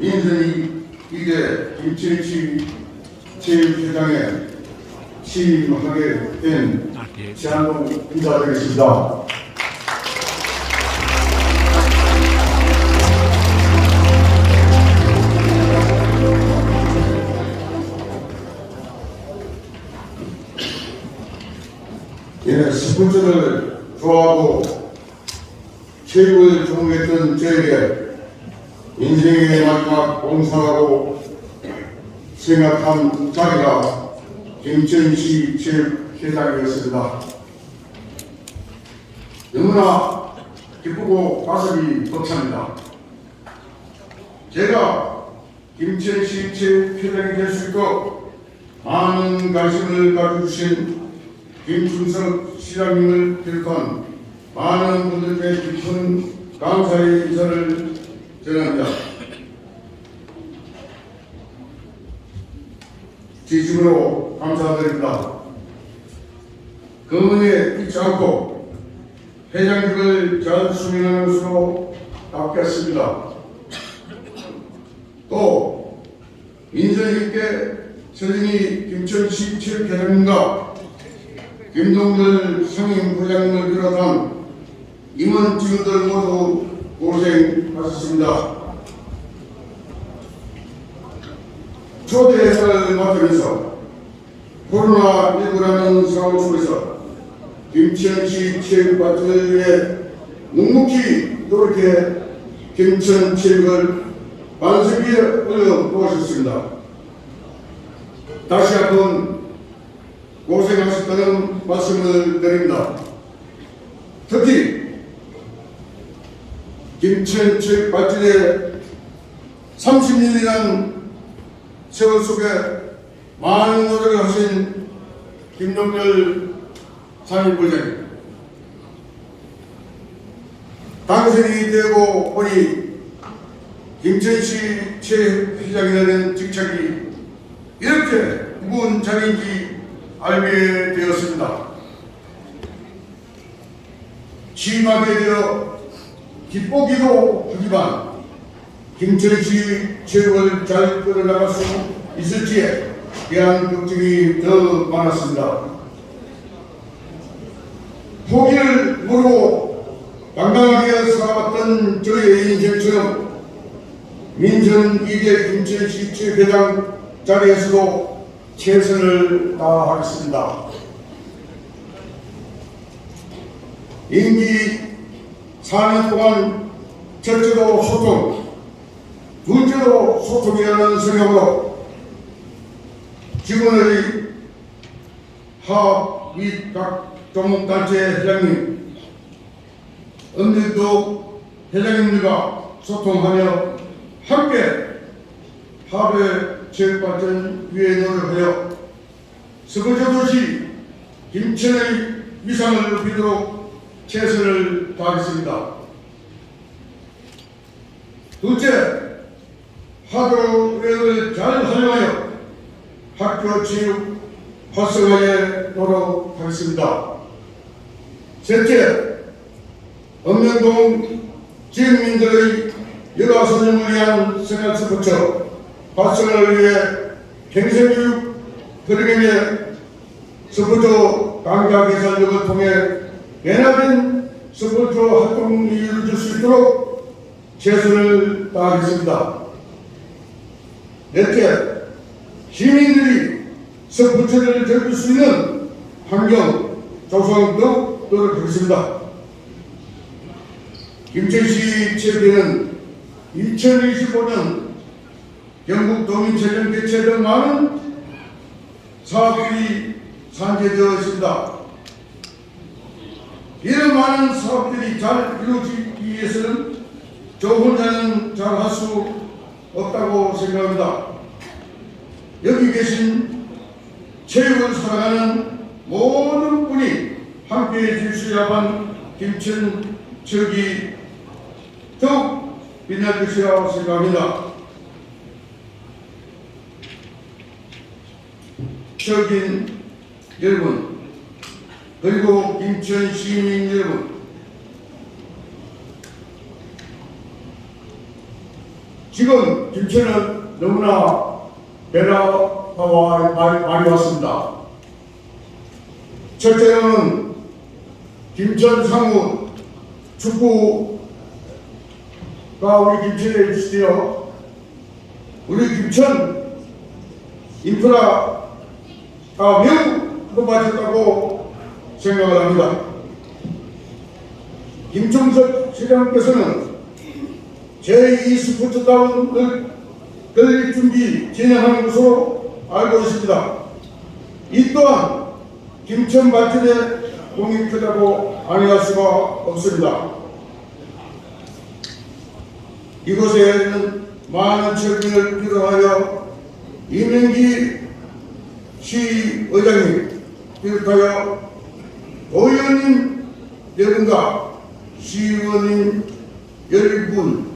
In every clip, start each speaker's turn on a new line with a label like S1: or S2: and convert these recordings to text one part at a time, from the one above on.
S1: 민선이 이제 김치치 체육회장에 취임하게 된 지한동 인사드리겠습니다. 예, 스포츠를 좋아하고 체육을 전공했던 저에게 인생의 마지막 봉사라고 생각한 자리가 김천 시 체육회장이었습니다. 너무나 기쁘고 가슴이 벅찹니다. 제가 김천 시 체육회장이 될 수 있고 많은 관심을 가져주신 김충석 시장님을 비롯한 많은 분들께 깊은 감사의 인사를 전합니다. 진심으로 감사드립니다. 검은에 잊지 않고 회장직을 잘 수행하는 것으로 닦겠습니다. 또 인선 있게 서진이 김천시 체육회장님과 김동들 상임부장님을 비롯한 임원 직원들 모두 고생하셨습니다. 초대 행사를 맡으면서 코로나19라는 상황 속에서 김천 시 체육발전을 위해 묵묵히 노력해 김천 체육을 만세기에 올려놓으셨습니다. 다시 한번 고생하셨다는 말씀을 드립니다. 특히 김천 체육발전의 30년이란 세월 속에 많은 노력을 하신 김동열 상임부장님 당선이 되고 보니 김천시 체회장이라는 직책이 이렇게 무거운 자리인지 알게 되었습니다. 취임하게 되어 기쁘기도 하지만 김천시 체육을 잘 끌어나갈 수 있을지에 대한 걱정이 더 많았습니다. 포기를 모르고 당당하게 살아왔던 저의 인생처럼 민선 이대 김천시 체육회장 자리에서도 최선을 다하겠습니다. 임기 4년 동안 첫째도 소통, 둘째도 소통이라는 생각으로 직원의 하업 및각 종목단체 회장님, 엄대도 회장님들과 소통하며 함께 합의 체육발전 위에 노력하여 스포츠 도시 김천의 위상을 높이도록 최선을 다하겠습니다. 둘째, 하도를 잘 활용하여 학교 체육 활성화에 노력하겠습니다. 셋째, 엄명동 지역민들의 여가 선생을 위한 생활 스포츠 활성화를 위해 평생교육 프로그램의 스포츠 강좌 개설력을 통해 연합된 스포츠 활동이 이루어질 수 있도록 최선을 다하겠습니다. 넷째, 시민들이 스포츠를 즐길 수 있는 환경 조성 등 노력하겠습니다. 김천시 체육회는 2025년 경북 도민체전 개최 등 많은 사업들이 산재되어 있습니다. 많은 사업들이 잘 이루어지기 위해서는 저 혼자는 잘 할 수 없다고 생각합니다. 여기 계신 체육을 사랑하는 모든 분이 함께해 주셔야만 김천 체육이 더욱 빛날 것이라고 생각합니다. 적인 여러분, 그리고 김천 시민 여러분, 지금 김천은 너무나 변화가 많이, 왔습니다. 첫째는 김천 상무 축구가 우리 김천에 있으며 우리 김천 인프라가 매우 높아졌다고 생각을 합니다. 김종석 시장께서는 제2 스포츠다운을 건립 준비 진행하는 것으로 알고 있습니다. 이 또한 김천 발전에 공이 크다고 아니할 수가 없습니다. 이곳에는 많은 책임을 비롯하여 이명기 시의장님 비롯하여 도 의원님 여러분과 시의원님 여러분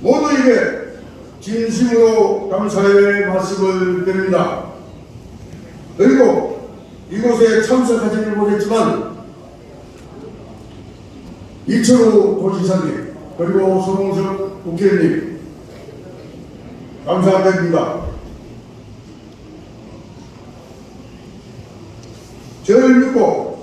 S1: 모두에게 진심으로 감사의 말씀을 드립니다. 그리고 이곳에 참석하지는 못했지만 이철우 도지사님 그리고 소봉석 국회의원님 감사드립니다. 저를 믿고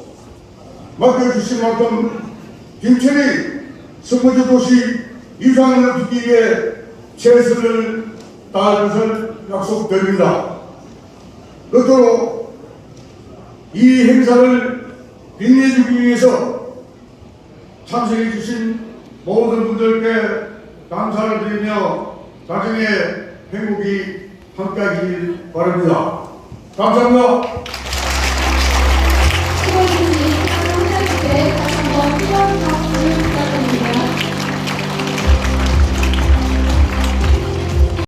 S1: 맡겨주신 만큼 김천이 스포츠 도시 이상을 높이기 위해 최선을 다할 것을 약속드립니다. 끝으로 이 행사를 빛내주기 위해서 참석해 주신 모든 분들께 감사를 드리며 가정의 행복이 함께하길 바랍니다. 감사합니다.